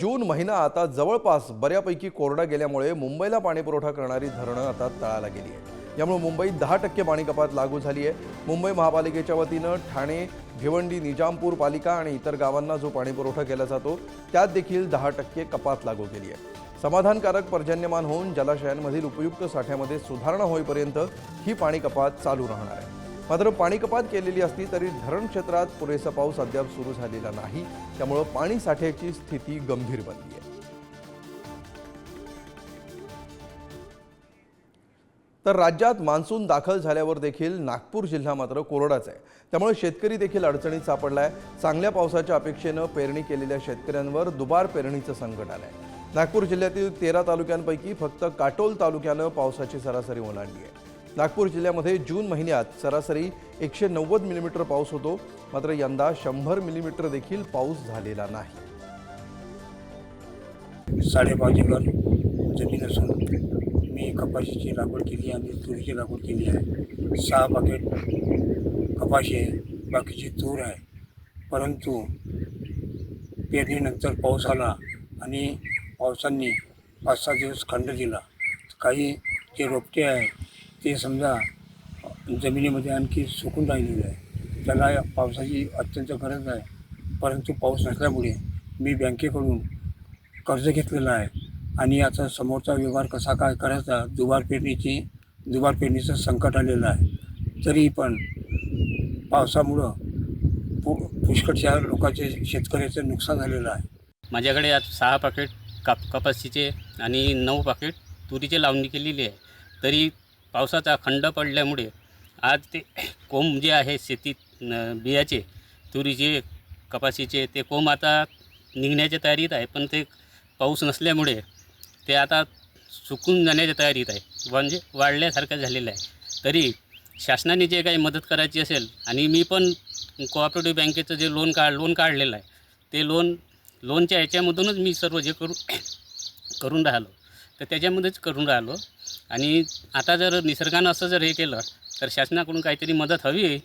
जून महिना आता जवळपास बऱ्यापैकी कोरडा गेल्यामुळे मुंबईला पाणीपुरवठा करणारी धरणं आता तळाला गेली आहे यामुळे मुंबईत दहा टक्के पाणी कपात लागू झाली आहे. मुंबई महापालिकेच्या वतीनं ठाणे भिवंडी निजामपूर पालिका आणि इतर गावांना जो पाणीपुरवठा केला जातो त्यात देखील दहा टक्के कपात लागू केली आहे. समाधानकारक पर्जन्यमान होऊन जलाशयांमधील उपयुक्त साठ्यामध्ये सुधारणा होईपर्यंत ही पाणी कपात चालू राहणार आहे. मात्र पाणीकपात केलेली असली तरी धरण क्षेत्रात पुरेसा पाऊस अद्याप सुरू झालेला नाही. त्यामुळं पाणी साठ्याची स्थिती गंभीर बनली आहे. तर राज्यात मान्सून दाखल झाल्यावर देखील नागपूर जिल्हा मात्र कोरडाच आहे. त्यामुळे शेतकरी देखील अडचणीत सापडलाय. चांगल्या पावसाच्या अपेक्षेनं पेरणी केलेल्या शेतकऱ्यांवर दुबार पेरणीचं संकट आलंय. नागपूर जिल्ह्यातील तेरा तालुक्यांपैकी फक्त काटोल तालुक्यानं पावसाची सरासरी ओलांडली आहे. नागपूर जिल्ह्यामध्ये जून महिन्यात सरासरी एकशे नव्वद मिलीमीटर पाऊस होतो. मात्र यंदा शंभर मिलीमीटर देखील पाऊस झालेला नाही. साडेपाच एकर जमीन असून मी कपाशीची लागवड केली आणि तुरीची लागवड केली आहे. सहा पाकेट कपाशी आहे. बाकीची तूर आहे. परंतु पेरणीनंतर पाऊस आला आणि पावसांनी पाच सहा दिवस खंड दिला. काही जे रोपटे आहे ते समजा जमिनीमध्ये आणखी सुकून राहिलेलं आहे. त्याला पावसाची अत्यंत गरज आहे. परंतु पाऊस नसल्यामुळे मी बँकेकडून कर्ज घेतलेलं आहे. आणि आता समोरचा व्यवहार कसा काय करायचा दुबार पेरणीची दुबार पेरणीचं संकट आलेलं आहे. तरी पण पावसामुळं पु पुष्कळच्या लोकांचे शेतकऱ्याचं नुकसान झालेलं आहे. माझ्याकडे आज सहा पाकिट काप कपाशीचे आणि नऊ पाकिट तुरीचे लावणी केलेली आहे. तरी पावसाचा खंड पडल्यामुळे आज ते कोंब जे आहे शेतीत बियाचे तुरीचे कपाशीचे ते कोंब आता निघण्याच्या तयारीत आहे पण ते पाऊस नसल्यामुळे ते आता सुकून जाण्याच्या तयारीत आहे. म्हणजे वाढल्यासारखं झालेलं आहे. तरी शासनाने जे काही मदत करायची असेल आणि मी पण कोऑपरेटिव्ह बँकेचं जे लोन काढ लोन काढलेलं आहे ते लोन लोनच्या याच्यामधूनच मी सर्व जे करू करून राहिलो. तर त्याच्यामध्येच करून राहिलो. आणि आता जर निसर्गानं असं जर हे केलं तर शासनाकडून काहीतरी मदत हवी आहे.